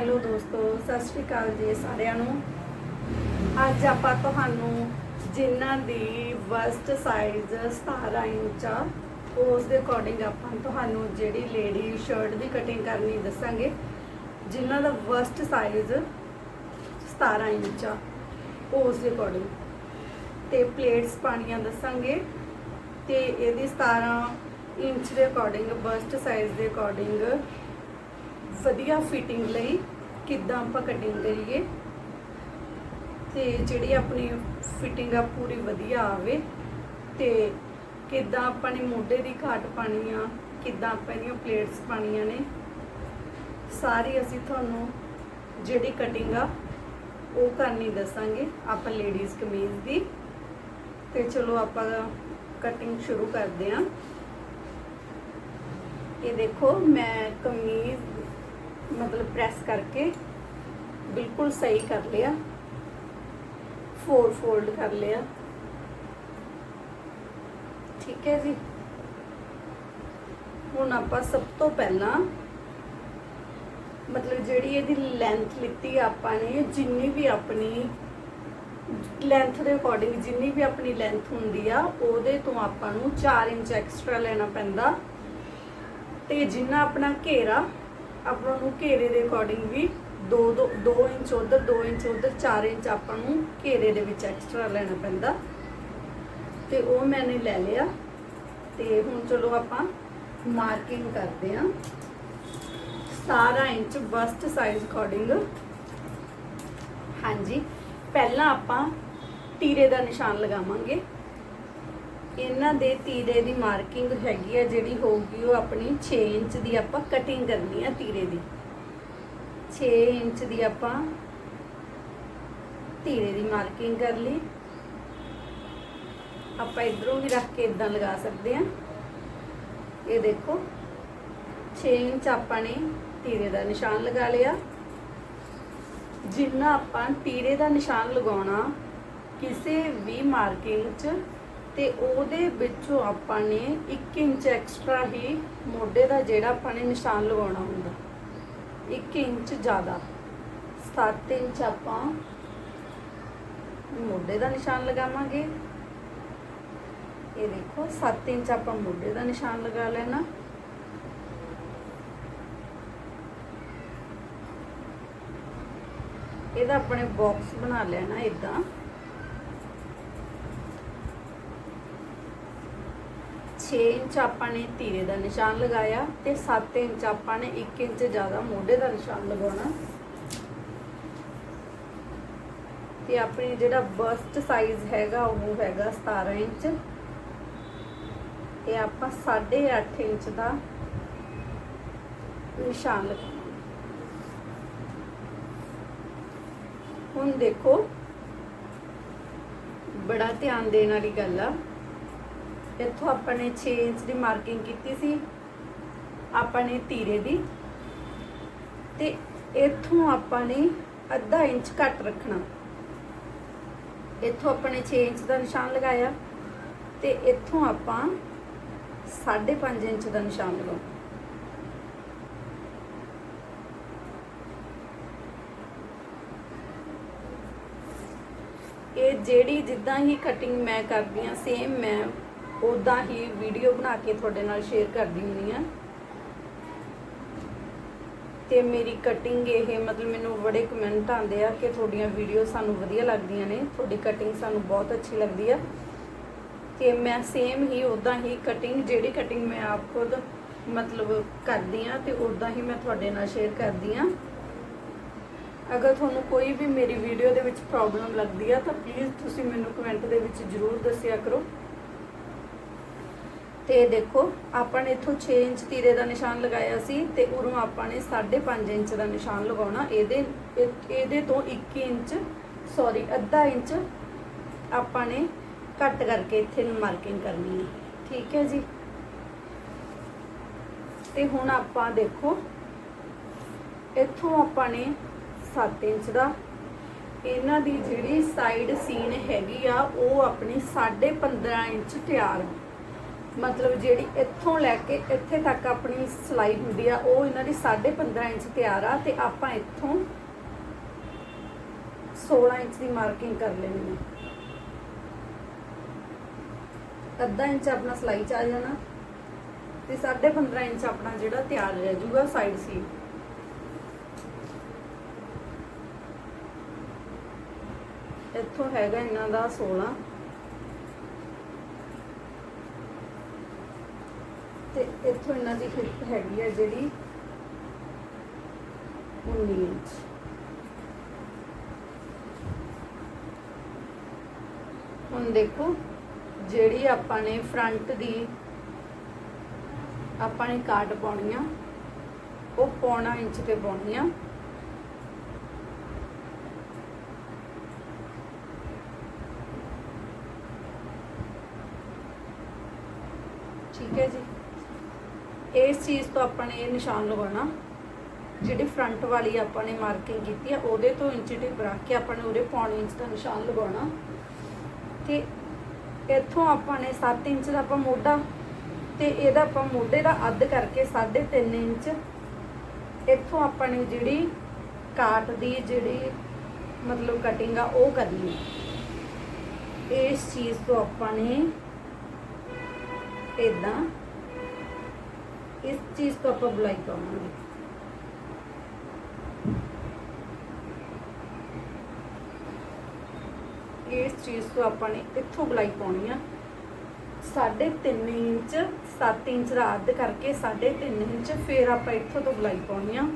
Hello ਦੋਸਤੋ, ਸਤਿ ਸ਼੍ਰੀ ਅਕਾਲ ਜੀ ਸਾਰਿਆਂ ਨੂੰ। ਅੱਜ ਆਪਾਂ ਤੁਹਾਨੂੰ ਜਿਨ੍ਹਾਂ ਦੀ ਵਸਟ ਸਾਈਜ਼ 17 ਇੰਚ ਆ, ਉਸ ਦੇ ਅਕੋਰਡਿੰਗ ਆਪਾਂ ਤੁਹਾਨੂੰ ਜਿਹੜੀ ਲੇਡੀ ਸ਼ਰਟ ਦੀ ਕਟਿੰਗ ਕਰਨੀ ਦੱਸਾਂਗੇ, ਜਿਨ੍ਹਾਂ ਦਾ ਵਸਟ ਸਾਈਜ਼ 17 ਇੰਚ ਆ, ਉਸ ਦੇ ਅਕੋਰਡਿੰਗ ਤੇ ਪਲੇਟਸ ਪਾਣੀਆਂ ਦੱਸਾਂਗੇ, ਤੇ ਇਹਦੀ 17 ਇੰਚ ਦੇ ਅਕੋਰਡਿੰਗ ਬਸਟ ਸਾਈਜ਼ ਦੇ ਅਕੋਰਡਿੰਗ ਵਧੀਆ ਫਿਟਿੰਗ ਲਈ ਕਿੱਦਾਂ ਆਪਾਂ ਕਟਿੰਗ ਕਰੀਏ ਤੇ ਜਿਹੜੀ ਆਪਣੀ ਫਿਟਿੰਗ ਆ ਪੂਰੀ ਵਧੀਆ ਆਵੇ ਤੇ ਕਿੱਦਾਂ ਆਪਾਂ ਨੇ ਮੋਢੇ ਦੀ ਘਾਟ ਪਾਣੀ ਆ, ਕਿੱਦਾਂ ਆਪਾਂ ਇਹਦੀਆਂ ਪਲੇਟਸ ਪਾਣੀਆਂ ਨੇ, ਸਾਰੀ ਅਸੀਂ ਤੁਹਾਨੂੰ ਜਿਹੜੀ ਕਟਿੰਗ ਆ ਉਹ ਕਰਨੀ ਦੱਸਾਂਗੇ ਆਪਾਂ ਲੇਡੀਜ਼ ਕਮੀਜ਼ ਦੀ। ਤੇ ਚਲੋ ਆਪਾਂ ਕਟਿੰਗ ਸ਼ੁਰੂ ਕਰਦੇ ਆਂ। ਇਹ ਦੇਖੋ ਮੈਂ ਕਮੀਜ਼ ਮਤਲਬ ਪ੍ਰੈਸ ਕਰਕੇ ਬਿਲਕੁਲ ਸਹੀ ਕਰ ਲਿਆ। ਫੋਰ ਫੋਲਡ ਕਰ ਲਿਆ। ਠੀਕ ਹੈ ਜੀ। ਹੁਣ ਆਪਾਂ ਸਭ ਤੋਂ ਪਹਿਲਾਂ ਮਤਲਬ ਜਿਹੜੀ ਇਹਦੀ ਲੈਂਥ ਲਿੱਤੀ ਆਪਾਂ ਨੇ, ਜਿੰਨੀ ਵੀ ਆਪਣੀ ਲੈਂਥ ਦੇ ਅਕੋਰਡਿੰਗ ਜਿੰਨੀ ਵੀ ਆਪਣੀ ਲੈਂਥ ਹੁੰਦੀ ਆ, ਉਹਦੇ ਤੋਂ ਆਪਾਂ ਨੂੰ 4 ਇੰਚ ਐਕਸਟਰਾ ਲੈਣਾ ਪੈਂਦਾ। ਤੇ ਜਿੰਨਾ ਆਪਣਾ ਘੇਰਾ ਆਪਾਂ ਨੂੰ ਘੇਰੇ ਦੇ ਅਕੋਰਡਿੰਗ ਵੀ 2 2 2 ਇੰਚ ਉਧਰ 2 ਇੰਚ ਉਧਰ 4 ਇੰਚ ਆਪਾਂ ਨੂੰ ਘੇਰੇ ਦੇ ਵਿੱਚ ਐਕਸਟਰਾ ਲੈਣਾ ਪੈਂਦਾ। ਤੇ ਉਹ ਮੈਨੇ ਲੈ ਲਿਆ। ਤੇ ਹੁਣ ਚਲੋ ਆਪਾਂ ਮਾਰਕਿੰਗ ਕਰਦੇ ਆਂ 17 ਇੰਚ ਬਸਟ ਸਾਈਜ਼ ਅਕੋਰਡਿੰਗ ਹਾਂਜੀ। ਪਹਿਲਾਂ ਆਪਾਂ ਤੀਰੇ ਦਾ ਨਿਸ਼ਾਨ ਲਗਾਵਾਂਗੇ। ਇਹਨਾਂ ਦੇ ਤੀਰੇ ਦੀ ਮਾਰਕਿੰਗ ਹੈਗੀ ਆ, ਜਿਹੜੀ ਹੋਊਗੀ ਉਹ ਆਪਣੀ 6 ਇੰਚ ਦੀ ਆਪਾਂ ਕਟਿੰਗ ਕਰਨੀ ਆ ਤੀਰੇ ਦੀ। 6 ਇੰਚ ਦੀ ਆਪਾਂ ਤੀਰੇ ਦੀ ਮਾਰਕਿੰਗ ਕਰ ਲਈ। ਆਪਾਂ ਇਧਰੋਂ ਵੀ ਰੱਖ ਕੇ ਇਦਾਂ ਲਗਾ ਸਕਦੇ ਆ। ਇਹ ਦੇਖੋ 6 ਇੰਚ ਆਪਾਂ ਨੇ ਤੀਰੇ ਦਾ ਨਿਸ਼ਾਨ ਲਗਾ ਲਿਆ। ਜਿੰਨਾ ਆਪਾਂ ਤੀਰੇ ਦਾ ਨਿਸ਼ਾਨ ਲਗਾਉਣਾ, ਕਿਸੇ ਵੀ ਮਾਰਕਿੰਗ 'ਚ ਤੇ ਉਹਦੇ ਵਿੱਚੋਂ ਆਪਾਂ ਨੇ 1 ਇੰਚ ਐਕਸਟਰਾ ਹੀ ਮੋਢੇ ਦਾ ਜਿਹੜਾ ਆਪਾਂ ਨੇ ਨਿਸ਼ਾਨ ਲਗਾਉਣਾ ਹੁੰਦਾ 1 ਇੰਚ ਜ਼ਿਆਦਾ। 7 ਇੰਚ ਆਪਾਂ ਮੋਢੇ ਦਾ ਨਿਸ਼ਾਨ ਲਗਾਵਾਂਗੇ। ਇਹ ਦੇਖੋ 7 ਇੰਚ ਆਪਾਂ ਮੋਢੇ ਦਾ ਨਿਸ਼ਾਨ ਲਗਾ ਲੈਣਾ। ਇਹਦਾ ਆਪਣੇ ਬਾਕਸ ਬਣਾ ਲੈਣਾ ਇਦਾਂ ਛੇ ਇੰਚ ਆਪਾਂ ਨੇ ਤੀਰੇ ਦਾ ਨਿਸ਼ਾਨ ਲਗਾਇਆ ਤੇ 7 ਇੰਚ ਆਪਾਂ ਨੇ 1 ਇੰਚ ਜ਼ਿਆਦਾ ਮੋਢੇ ਦਾ ਨਿਸ਼ਾਨ ਲਗਾਉਣਾ। ਤੇ ਆਪਣੀ ਜਿਹੜਾ ਬਸਟ ਸਾਈਜ਼ ਹੈਗਾ ਉਹ ਹੈਗਾ 17 ਇੰਚ। ਤੇ ਆਪਾਂ 8.5 ਇੰਚ ਦਾ ਨਿਸ਼ਾਨ ਲਗਾਉਣਾ। ਹੁਣ ਦੇਖੋ, ਬੜਾ ਧਿਆਨ ਦੇਣ ਵਾਲੀ ਗੱਲ ਆ। ਇੱਥੋਂ ਆਪਾਂ ਨੇ 6 ਇੰਚ ਦੀ ਮਾਰਕਿੰਗ ਕੀਤੀ ਸੀ, ਆਪਾਂ ਨੇ ਤੀਰੇ ਦੀ। ਤੇ ਇੱਥੋਂ ਆਪਾਂ ਨੇ ਅੱਧਾ ਇੰਚ ਘੱਟ ਰੱਖਣਾ। ਇੱਥੋਂ ਆਪਾਂ ਨੇ 6 ਇੰਚ ਦਾ ਨਿਸ਼ਾਨ ਲਗਾਇਆ ਤੇ ਇੱਥੋਂ ਆਪਾਂ 5.5 ਇੰਚ ਦਾ ਨਿਸ਼ਾਨ ਲਗਾਉਣਾ। ਇਹ ਜਿਹੜੀ ਜਿੱਦਾਂ ਹੀ ਕਟਿੰਗ ਮੈਂ ਕਰਦੀ ਆ ਸੇਮ ਮੈਂ ਉਦਾਂ ਹੀ ਵੀਡੀਓ ਬਣਾ ਕੇ ਤੁਹਾਡੇ ਨਾਲ ਸ਼ੇਅਰ ਕਰਦੀ ਹੁੰਦੀ ਆ ਤੇ ਮੇਰੀ ਕਟਿੰਗ ਇਹ ਮਤਲਬ ਮੈਨੂੰ ਬੜੇ ਕਮੈਂਟ ਆਉਂਦੇ ਆ ਕਿ ਤੁਹਾਡੀਆਂ ਵੀਡੀਓ ਸਾਨੂੰ ਵਧੀਆ ਲੱਗਦੀਆਂ ਨੇ। ਤੁਹਾਡੀ ਕਟਿੰਗ ਸਾਨੂੰ ਬਹੁਤ ਅੱਛੀ ਲੱਗਦੀ ਆ। ਤੇ ਮੈਂ ਸੇਮ ਹੀ ਉਦਾਂ ਹੀ ਕਟਿੰਗ ਜਿਹੜੀ ਕਟਿੰਗ ਮੈਂ ਆਪ ਖੁਦ ਮਤਲਬ ਕਰਦੀ ਆ ਤੇ ਉਦਾਂ ਹੀ ਮੈਂ ਤੁਹਾਡੇ ਨਾਲ ਸ਼ੇਅਰ ਕਰਦੀ ਆ ਅਗਰ ਤੁਹਾਨੂੰ ਕੋਈ ਵੀ ਮੇਰੀ ਵੀਡੀਓ ਦੇ ਵਿੱਚ ਪ੍ਰੋਬਲਮ ਲੱਗਦੀ ਆ ਤਾਂ ਪਲੀਜ਼ ਤੁਸੀਂ ਮੈਨੂੰ ਕਮੈਂਟ ਦੇ ਵਿੱਚ ਜਰੂਰ ਦੱਸਿਆ ਕਰੋ। ਤੇ ਦੇਖੋ, ਆਪਾਂ ਨੇ ਇੱਥੋਂ 6 ਇੰਚ ਤੀਰੇ ਦਾ ਨਿਸ਼ਾਨ ਲਗਾਇਆ ਸੀ ਤੇ ਉਰੋਂ ਆਪਾਂ ਨੇ 5.5 ਇੰਚ ਦਾ ਨਿਸ਼ਾਨ ਲਗਾਉਣਾ। ਇਹਦੇ, ਇਹ- ਇਹਦੇ ਤੋਂ 1 ਇੰਚ ਸੌਰੀ ਅੱਧਾ ਇੰਚ ਆਪਾਂ ਨੇ ਕੱਟ ਕਰਕੇ ਇੱਥੇ ਮਾਰਕਿੰਗ ਕਰਨੀ ਹੈ। ਠੀਕ ਹੈ ਜੀ? ਤੇ ਹੁਣ ਆਪਾਂ ਦੇਖੋ, ਇੱਥੋਂ ਆਪਾਂ ਨੇ 7 ਇੰਚ ਦਾ, ਇਹਨਾਂ ਦੀ ਜਿਹੜੀ ਸਾਈਡ ਸੀਨ ਹੈਗੀ ਆ, ਉਹ ਆਪਣੀ 15.5 ਇੰਚ ਤਿਆਰ ਮਤਲਬ ਜਿਹੜੀ ਇੱਥੋਂ ਲੈ ਕੇ ਇੱਥੇ ਤੱਕ ਆਪਣੀ ਸਿਲਾਈ ਹੁੰਦੀ ਆ, ਉਹ ਇਹਨਾਂ ਦੀ 15.5 ਇੰਚ ਤਿਆਰ ਆ ਤੇ ਆਪਾਂ ਇੱਥੋਂ 16 ਇੰਚ ਦੀ ਮਾਰਕਿੰਗ ਕਰ ਲੈਣੀ ਹੈ ਅੱਧਾ ਇੰਚ ਆਪਣਾ ਸਿਲਾਈ ਚ ਆ ਜਾਣਾ ਤੇ 15.5 ਇੰਚ ਆਪਣਾ ਜਿਹੜਾ ਤਿਆਰ ਰਹਿ ਜਾਊਗਾ ਸਾਈਡ ਸੀ ਇੱਥੋਂ ਹੈਗਾ ਇਹਨਾਂ ਦਾ 16 ਤੇ ਇੱਥੋਂ ਇਹਨਾਂ ਦੀ ਹਿੱਪ ਹੈਗੀ ਹੈ ਜਿਹੜੀ 19 ਇੰਚ। ਹੁਣ ਦੇਖੋ, ਜਿਹੜੀ ਆਪਾਂ ਨੇ ਫਰੰਟ ਦੀ ਆਪਾਂ ਨੇ ਕਾਟ ਪਾਉਣੀ ਆ, ਉਹ ਪੌਣਾ ਇੰਚ ਤੇ ਪਾਉਣੀ ਆ। ਠੀਕ ਹੈ ਜੀ। ਇਸ ਚੀਜ਼ ਤੋਂ ਆਪਾਂ ਨੇ ਇਹ ਨਿਸ਼ਾਨ ਲਗਾਉਣਾ, ਜਿਹੜੀ ਫਰੰਟ ਵਾਲੀ ਆਪਾਂ ਨੇ ਮਾਰਕਿੰਗ ਕੀਤੀ ਆ, ਉਹਦੇ ਤੋਂ ਇੰਚ ਟੇਪ ਰੱਖ ਕੇ ਆਪਾਂ ਨੇ ਉਹਦੇ ਪੌਣੇ ਇੰਚ ਦਾ ਨਿਸ਼ਾਨ ਲਗਾਉਣਾ। ਤੇ ਇੱਥੋਂ ਆਪਾਂ ਨੇ 7 ਇੰਚ ਦਾ ਆਪਾਂ ਮੋਢਾ ਤੇ ਇਹਦਾ ਆਪਾਂ ਮੋਢੇ ਦਾ ਅੱਧ ਕਰਕੇ 3.5 ਇੰਚ। ਇੱਥੋਂ ਆਪਾਂ ਨੇ ਜਿਹੜੀ ਕਾਟ ਦੀ ਜਿਹੜੀ ਮਤਲਬ ਕਟਿੰਗ ਆ, ਉਹ ਕਰਨੀ ਹੈ ਇਸ ਚੀਜ਼ ਤੋਂ ਆਪਾਂ ਨੇ ਇਦਾਂ ਇਸ ਚੀਜ਼ ਤੋਂ ਆਪਾਂ ਬੁਲਾਈ ਪਾਵਾਂਗੇ। ਇਸ ਚੀਜ਼ ਤੋਂ ਆਪਾਂ ਨੇ ਇੱਥੋਂ ਬੁਲਾਈ ਪਾਉਣੀ ਆ। 3.5 ਇੰਚ 7 ਇੰਚ ਦਾ ਅੱਧ ਕਰਕੇ 3.5 ਇੰਚ, ਫੇਰ ਆਪਾਂ ਇੱਥੋਂ ਤੋਂ ਬੁਲਾਈ ਪਾਉਣੀ ਆ।